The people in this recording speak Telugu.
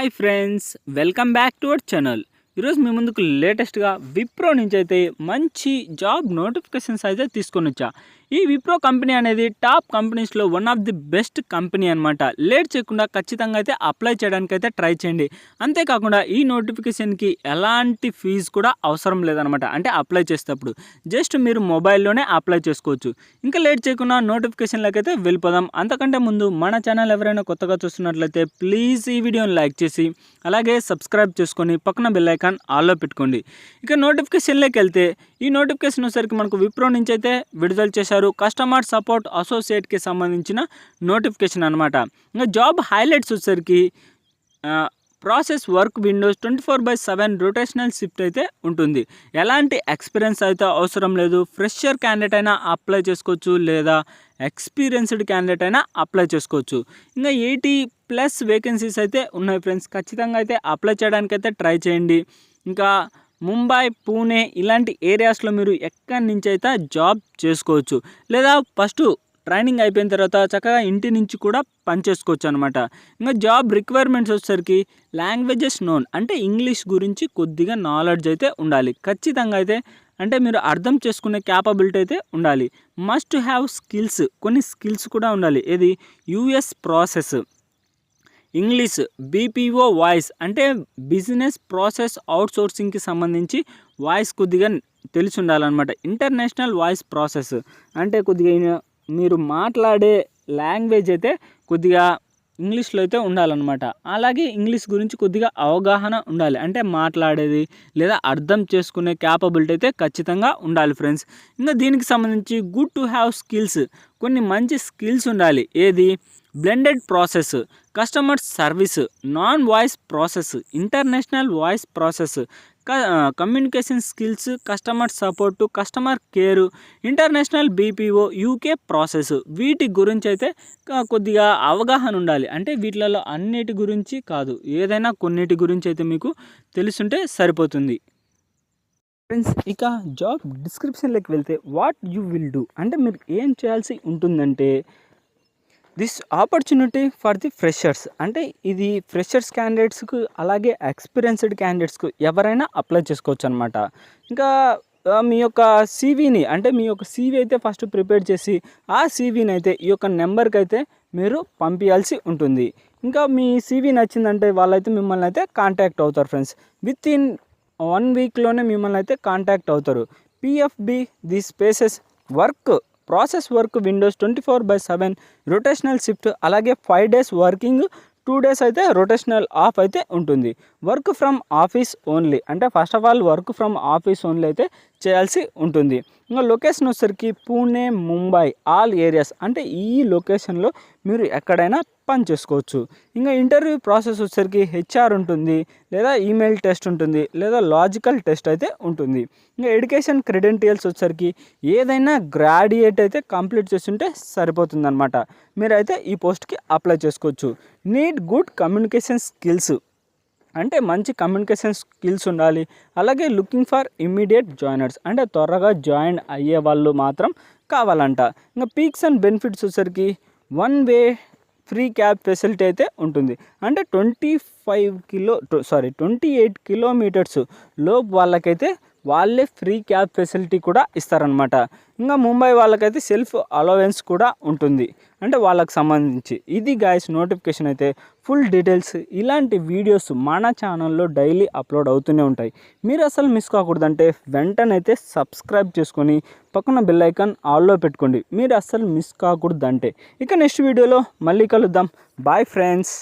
Hi friends welcome back to our channel. ఈరోజు మీ ముందుకు లేటెస్ట్గా విప్రో నుంచి అయితే మంచి జాబ్ నోటిఫికేషన్స్ అయితే తీసుకొని వచ్చా. ఈ విప్రో కంపెనీ అనేది టాప్ కంపెనీస్లో one of the best company అనమాట లేట్ చేయకుండా ఖచ్చితంగా అయితే అప్లై చేయడానికి అయితే ట్రై చేయండి. అంతేకాకుండా ఈ నోటిఫికేషన్కి ఎలాంటి ఫీజు కూడా అవసరం లేదనమాట అంటే అప్లై చేసేటప్పుడు. జస్ట్ మీరు మొబైల్లోనే అప్లై చేసుకోవచ్చు. ఇంకా లేట్ చేయకుండా నోటిఫికేషన్లకి అయితే వెళ్ళిపోదాం. అంతకంటే ముందు మన ఛానల్ ఎవరైనా కొత్తగా చూస్తున్నట్లయితే ప్లీజ్ ఈ వీడియోని లైక్ చేసి అలాగే సబ్స్క్రైబ్ చేసుకొని పక్కన బెల్లైకాన్ ఆల్లో పెట్టుకోండి. ఇక నోటిఫికేషన్లోకి వెళ్తే ఈ నోటిఫికేషన్ వచ్చేసరికి మనకు విప్రో నుంచి అయితే విడుదల చేశారు. కస్టమర్ సపోర్ట్ అసోసియేట్కి సంబంధించిన నోటిఫికేషన్ అనమాట ఇంకా జాబ్ హైలైట్స్ వచ్చేసరికి process work windows twenty four by seven rotational shift అయితే ఉంటుంది. ఎలాంటి ఎక్స్పీరియన్స్ అయితే అవసరం లేదు. ఫ్రెషర్ క్యాండిడేట్ అయినా అప్లై చేసుకోవచ్చు లేదా ఎక్స్పీరియన్స్డ్ క్యాండిడేట్ అయినా అప్లై చేసుకోవచ్చు. ఇంకా ఎయిటీ ప్లస్ వేకెన్సీస్ అయితే ఉన్నాయి ఫ్రెండ్స్. ఖచ్చితంగా అయితే అప్లై చేయడానికైతే ట్రై చేయండి. ఇంకా ముంబై పూణే ఇలాంటి ఏరియాస్లో మీరు ఎక్కడి నుంచి అయితే జాబ్ చేసుకోవచ్చు. లేదా ఫస్ట్ ట్రైనింగ్ అయిపోయిన తర్వాత చక్కగా ఇంటి నుంచి కూడా పనిచేసుకోవచ్చు అనమాట ఇంకా జాబ్ రిక్వైర్మెంట్స్ వచ్చేసరికి లాంగ్వేజెస్ నోన్ అంటే ఇంగ్లీష్ గురించి కొద్దిగా నాలెడ్జ్ అయితే ఉండాలి. ఖచ్చితంగా అయితే అంటే మీరు అర్థం చేసుకునే క్యాపబిలిటీ అయితే ఉండాలి. మస్ట్ హ్యావ్ స్కిల్స్ కొన్ని స్కిల్స్ కూడా ఉండాలి. ఏది? US process. English BPO voice అంటే బిజినెస్ ప్రాసెస్ అవుట్సోర్సింగ్కి సంబంధించి వాయిస్ కొద్దిగా తెలిసి ఉండాలన్నమాట ఇంటర్నేషనల్ వాయిస్ ప్రాసెస్ అంటే కొద్దిగా మీరు మాట్లాడే లాంగ్వేజ్ అయితే కొద్దిగా ఇంగ్లీష్లో అయితే ఉండాలన్నమాట. అలాగే ఇంగ్లీష్ గురించి కొద్దిగా అవగాహన ఉండాలి. అంటే మాట్లాడేది లేదా అర్థం చేసుకునే క్యాపబిలిటీ అయితే ఖచ్చితంగా ఉండాలి ఫ్రెండ్స్. ఇంకా దీనికి సంబంధించి గుడ్ టు హ్యావ్ స్కిల్స్. కొన్ని మంచి స్కిల్స్ ఉండాలి. ఏది? Blended process customer service non voice process international voice process communication skills customer support customer care international BPO UK process వీటి గురించి అయితే కొద్దిగా అవగాహన ఉండాలి. అంటే వీటిలలో అన్నిటి గురించి కాదు. ఏదైనా కొన్నిటి గురించి అయితే మీకు తెలుసుంటే సరిపోతుంది. ఫ్రెండ్స్ ఇక జాబ్ డిస్క్రిప్షన్లోకి వెళ్తే వాట్ యూ విల్ డూ అంటే మీరు ఏం చేయాల్సి ఉంటుందంటే this opportunity for the freshers అంటే ఇది ఫ్రెషర్స్ క్యాండిడేట్స్కు అలాగే ఎక్స్పీరియన్స్డ్ క్యాండిడేట్స్కు ఎవరైనా అప్లై చేసుకోవచ్చు అనమాట ఇంకా మీ యొక్క సీవీని అంటే మీ యొక్క సీవీ అయితే ఫస్ట్ ప్రిపేర్ చేసి ఆ సీవీని అయితే ఈ యొక్క నెంబర్కి అయితే మీరు పంపించాల్సి ఉంటుంది. ఇంకా మీ సీవీ నచ్చిందంటే వాళ్ళైతే మిమ్మల్ని అయితే కాంటాక్ట్ అవుతారు ఫ్రెండ్స్ విత్ ఇన్ వన్ వీక్లోనే మిమ్మల్ని అయితే కాంటాక్ట్ అవుతారు PFB the spaces work process work windows twenty four by seven rotational shift అలాగే five days working two days అయితే రొటేషనల్ ఆఫ్ అయితే ఉంటుంది. Work from office only. అంటే first of all work from office only అయితే చేయాల్సి ఉంటుంది. ఇంకా లొకేషన్ వచ్చేసరికి పూణే ముంబై ఆల్ ఏరియాస్ అంటే ఈ లొకేషన్లో మీరు ఎక్కడైనా పని చేసుకోవచ్చు. ఇంకా ఇంటర్వ్యూ ప్రాసెస్ వచ్చేసరికి హెచ్ఆర్ ఉంటుంది లేదా ఈమెయిల్ టెస్ట్ ఉంటుంది లేదా లాజికల్ టెస్ట్ అయితే ఉంటుంది. ఇంకా ఎడ్యుకేషన్ క్రెడెంటియల్స్ వచ్చేసరికి ఏదైనా గ్రాడ్యుయేట్ అయితే కంప్లీట్ చేస్తుంటే సరిపోతుందన్నమాట. మీరైతే ఈ పోస్ట్కి అప్లై చేసుకోవచ్చు. Need good communication skills. అంటే మంచి కమ్యూనికేషన్ స్కిల్స్ ఉండాలి. అలాగే లుకింగ్ ఫర్ ఇమ్మీడియట్ జాయినర్స్ అంటే త్వరగా జాయిన్ అయ్యే వాళ్ళు మాత్రం కావాలంట. ఇంకా పీక్స్ అండ్ బెనిఫిట్స్ వచ్చరికి one way free cab facility అయితే ఉంటుంది. అంటే twenty five kilo sorry twenty eight kilometres లోపు వాళ్ళకైతే వాళ్ళే ఫ్రీ క్యాబ్ ఫెసిలిటీ కూడా ఇస్తారనమాట ఇంకా ముంబై వాళ్ళకైతే సెల్ఫ్ అలవెన్స్ కూడా ఉంటుంది. అంటే వాళ్ళకి సంబంధించి. ఇది గాయస్ నోటిఫికేషన్ అయితే ఫుల్ డీటెయిల్స్ ఇలాంటి వీడియోస్ మన ఛానల్లో డైలీ అప్లోడ్ అవుతూనే ఉంటాయి. మీరు అసలు మిస్ కాకూడదంటే వెంటనైతే సబ్స్క్రైబ్ చేసుకొని పక్కన బెల్ ఐకాన్ ఆల్లో పెట్టుకోండి. మీరు అస్సలు మిస్ కాకూడదంటే. ఇక నెక్స్ట్ వీడియోలో మళ్ళీ కలుద్దాం. Bye friends